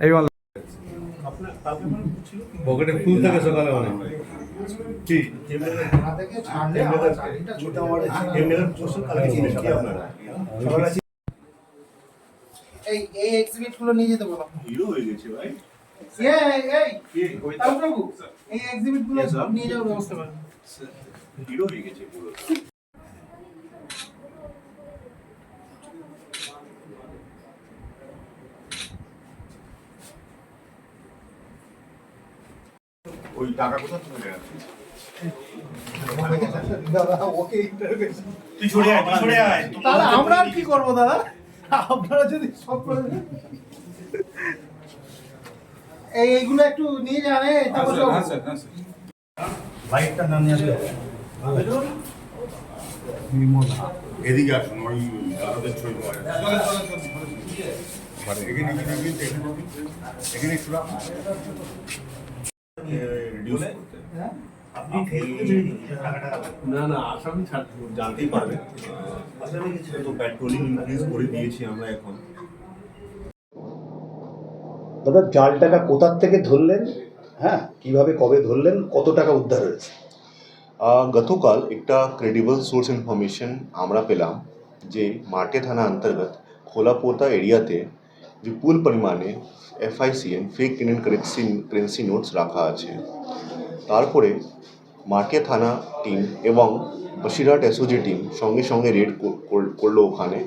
এই মাল পকেটে ফুল থাকে সকালে অনেক। কি? এই এই এক্সিবিটগুলো নিয়ে যেতে বলো। হিরো হয়ে গেছে ভাই। হয়ে ওই টাকা কোথা থেকে নেওয়া ওকে তুই সরে আয় তুই সরে আয়। তাহলে আমরা আর কি করব দাদা? আপনারা যদি সব এইগুলো একটু নিয়ে যান এই লাইটটা না নিয়ে আসলে? এদিকে আসুন ওই দাদাদের ছবি পাওয়া যাবে। এখানে এখানে এখানে এখানে একটু রাখুন। এ, reduce করতে। আপনি না না আসামি ছাড়- জানতেই পারবেন তো পেট্রোলিং ইনক্রিজ করে দিয়েছি আমরা এখন। দাদা জালটাকা কোথার থেকে ধরলেন? হ্যাঁ কীভাবে, কবে ধরলেন? কত টাকা উদ্ধার হয়েছে? গতকাল একটা ক্রেডিবল সোর্স ইনফরমেশন আমরা পেলাম যে মাঠে থানা অন্তর্গত খোলাপোতা এরিয়াতে বিপুল পরিমাণে FICN fake Indian currency currency notes রাখা আছে। তারপরে মাঠে থানা টিম এবং বসিরহাট এসওজি টিম সঙ্গে সঙ্গে রেড করল ওখানে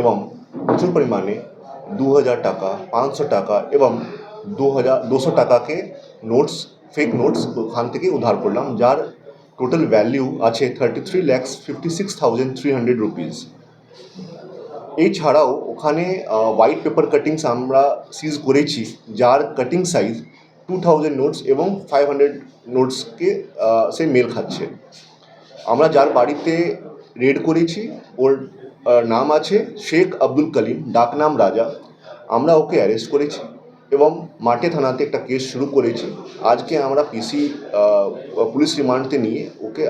এবং প্রচুর পরিমাণে দু হাজার টাকা, পাঁচশো টাকা এবং দু হাজার দুশো টাকাকে নোটস ফেক নোটস ওখান থেকে উদ্ধার করলাম, যার টোটাল ভ্যালিউ আছে thirty three lakhs fifty six thousand three hundred rupees এছাড়াও ওখানে হোয়াইট পেপার কাটিংস আমরা সিজ করেছি, যার cutting size two thousand notes এবং ফাইভ হান্ড্রেড নোটসকে সে মেল খাচ্ছে। আমরা যার বাড়িতে রেড করেছি ওর নাম আছে শেখ আব্দুল কলিম ডাকনাম রাজা। আমরা ওকে অ্যারেস্ট করেছি এবং মাঠে থানাতে একটা কেস শুরু করেছি। আজকে আমরা পিসি পুলিশ রিমান্ডতে নিয়ে ওকে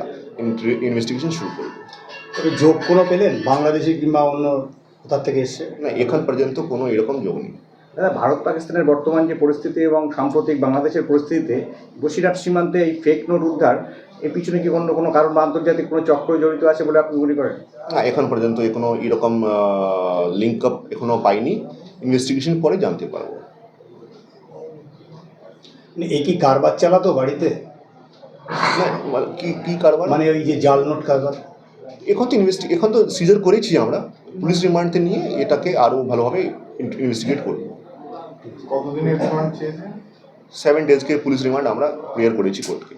ইনভেস্টিগেশন শুরু করি যোগ কোনো পেলেন? বাংলাদেশে কিংবা অন্য কোথার থেকে এসছে? না এখন পর্যন্ত কোনো এরকম যোগ নেই। দাদা ভারত পাকিস্তানের বর্তমান যে পরিস্থিতি এবং সাম্প্রতিক বাংলাদেশের পরিস্থিতিতে বসিরহাট সীমান্তে এই ফেক নোট উদ্ধার এর পিছনে কি অন্য কোনো কারণ বা আন্তর্জাতিক কোনো চক্র জড়িত আছে বলে আপনি মনে করেন? না এখন পর্যন্ত কোনো এরকম লিঙ্ক আপ এখনও পাইনি। ইনভেস্টিগেশন পরে জানতে পারব। মানে এ কি কারবার চালাতো বাড়িতে? মানে কি কি কারবার? মানে ওই যে জাল নোট কারবার? এখন তো ইনভেস্টি এখন তো সিজার করেছি আমরা। পুলিশ রিমান্ডতে নিয়ে এটাকে আরও ভালোভাবে ইনভেস্টিগেট করব। কতদিনের রিমান্ড চেয়েছেন? সেভেন ডেজকে পুলিশ রিমান্ড আমরা ক্লিয়ার করেছি কোর্টকে।